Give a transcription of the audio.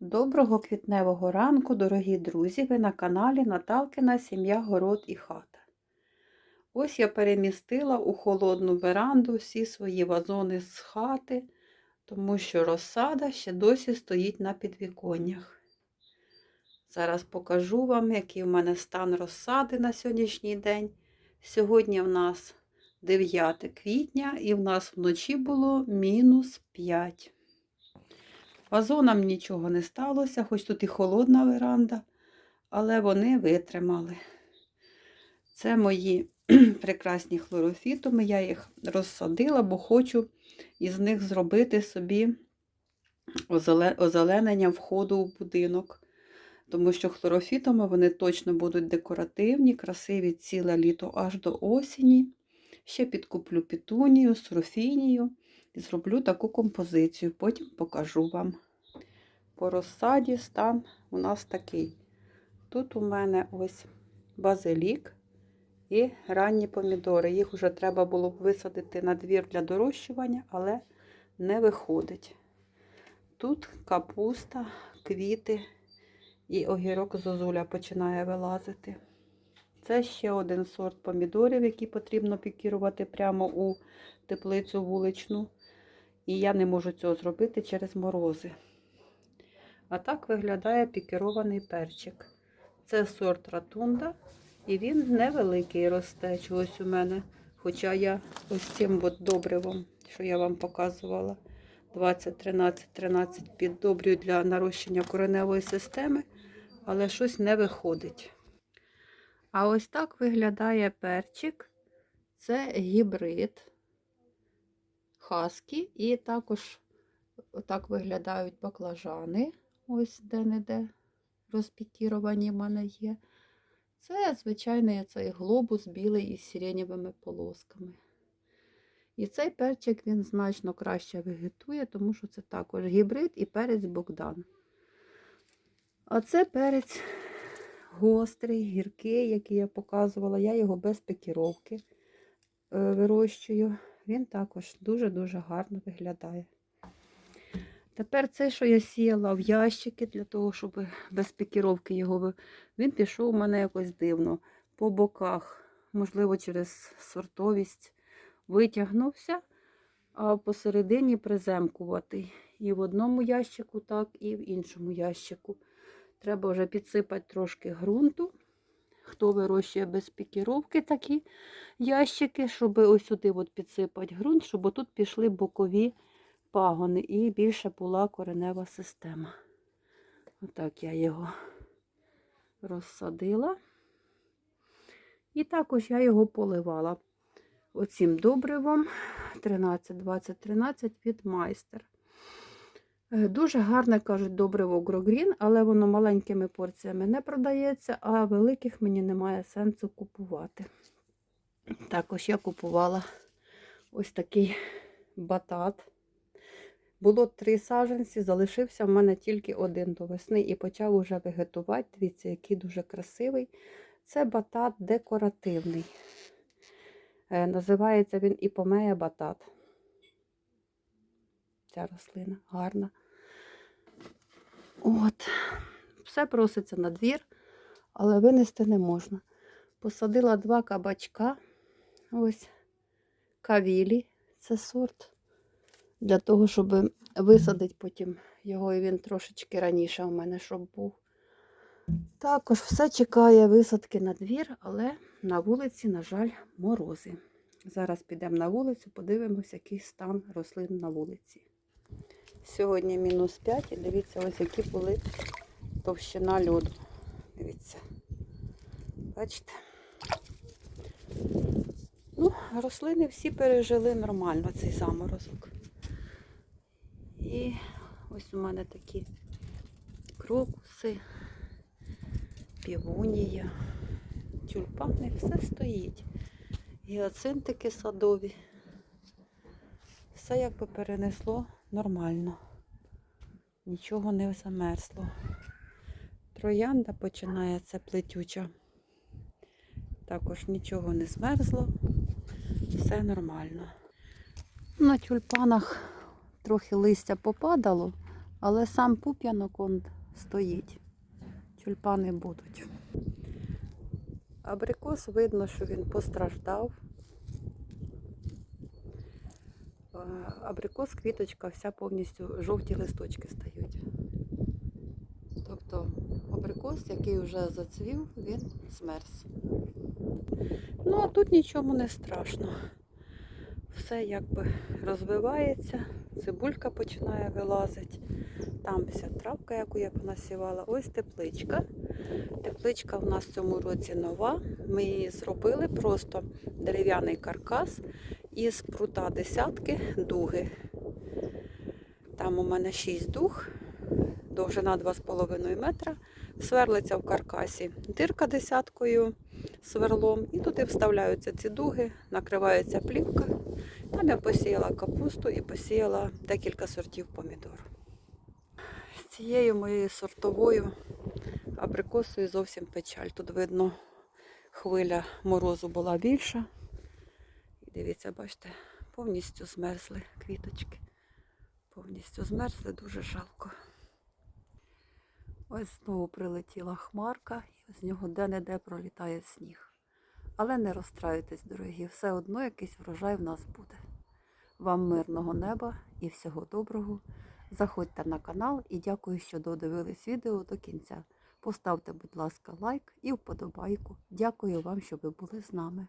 Доброго квітневого ранку, дорогі друзі! Ви на каналі Наталкина Сім'я Город і Хата. Ось я перемістила у холодну веранду всі свої вазони з хати, тому що розсада ще досі стоїть на підвіконнях. Зараз покажу вам, який в мене стан розсади на сьогоднішній день. Сьогодні в нас 9 квітня і в нас вночі було мінус 5. Вазонам нічого не сталося, хоч тут і холодна веранда, але вони витримали. Це мої прекрасні хлорофітуми. Я їх розсадила, бо хочу із них зробити собі озеленення входу у будинок. Тому що хлорофітами вони точно будуть декоративні, красиві ціле літо аж до осені. Ще підкуплю петунію, срофінію зроблю таку композицію. Потім покажу вам. По розсаді стан у нас такий. Тут у мене ось базилік і ранні помідори. Їх вже треба було б висадити на двір для дорощування, але не виходить. Тут капуста, квіти і огірок зозуля починає вилазити. Це ще один сорт помідорів, який потрібно пікірувати прямо у теплицю вуличну. І я не можу цього зробити через морози. А так виглядає пікерований перчик. Це сорт ратунда, і він невеликий росте чогось у мене. Хоча я ось цим от добривом, що я вам показувала, 20-13-13 піддобрюю для нарощення кореневої системи, але щось не виходить. А ось так виглядає перчик. Це гібрид хаскі, і також так виглядають баклажани. Ось де-не-де розпікіровані в мене є. Це звичайний цей глобус білий із сиренєвими полосками. І цей перчик він значно краще вегетує, тому що це також гібрид і перець Богдан. А це перець гострий, гіркий, який я показувала. Я його без пікіровки е, вирощую. Він також дуже-дуже гарно виглядає. Тепер це, що я сіяла в ящики для того, щоб без пікіровки його він пішов у мене якось дивно. По боках, можливо, через сортовість витягнувся, а посередині приземкуватий. І в одному ящику, так, і в іншому ящику. Треба вже підсипати трошки ґрунту. Хто вирощує без пікіровки такі ящики, щоб ось сюди от підсипати ґрунт, щоб тут пішли бокові пагони і більше була коренева система. Отак я його розсадила. І також я його поливала оцим добривом 13-20-13 від майстер. Е, дуже гарне, кажуть, добриво Грогрін, але воно маленькими порціями не продається, а великих мені немає сенсу купувати. Також я купувала ось такий батат. Було три саженці, залишився в мене тільки один до весни і почав уже вегетувати. Дивіться, який дуже красивий. Це батат декоративний. Е, називається він іпомея батат. Ця рослина гарна. От, все проситься на двір, але винести не можна. Посадила два кабачка. Ось кавілі, це сорт для того, щоб висадити потім його, і він трошечки раніше у мене щоб був. Також все чекає висадки на двір, але на вулиці, на жаль, морози. Зараз підемо на вулицю, подивимося, який стан рослин на вулиці. Сьогодні мінус 5 і дивіться, ось які були товщина льоду. Дивіться. Бачите? Ну, рослини всі пережили нормально цей заморозок. І ось у мене такі крокуси, півонія, тюльпани, все стоїть. Гіацинтики садові. Все якби перенесло нормально. Нічого не замерзло. Троянда починається плетюча. Також нічого не змерзло, все нормально. На тюльпанах трохи листя попадало, Але сам пуп'янок он стоїть. Тюльпани будуть. Абрикос видно, що він постраждав. Абрикос, квіточка, вся повністю жовті листочки стають. Тобто абрикос, який вже зацвів, він змерз. Ну, а тут нічому не страшно. Все якби розвивається, цибулька починає вилазити. Там вся травка, яку я понасівала. Ось тепличка. Тепличка в нас в цьому році нова. Ми її зробили просто дерев'яний каркас із прута десятки дуги. Там у мене 6 дуг, довжина 2,5 метра. Сверлиться в каркасі дирка десяткою сверлом, і туди вставляються ці дуги, накривається плівка. Там я посіяла капусту і посіяла декілька сортів помідор. З цією моєю сортовою абрикосою зовсім печаль. Тут видно, хвиля морозу була більша. Дивіться, бачите, повністю змерзли квіточки. Повністю змерзли, дуже жалко. Ось знову прилетіла хмарка, і з нього де-не-де пролітає сніг. Але не розстраюйтесь, дорогі, все одно якийсь врожай в нас буде. Вам мирного неба і всього доброго. Заходьте на канал і дякую, що додивились відео до кінця. Поставте, будь ласка, лайк і вподобайку. Дякую вам, що ви були з нами.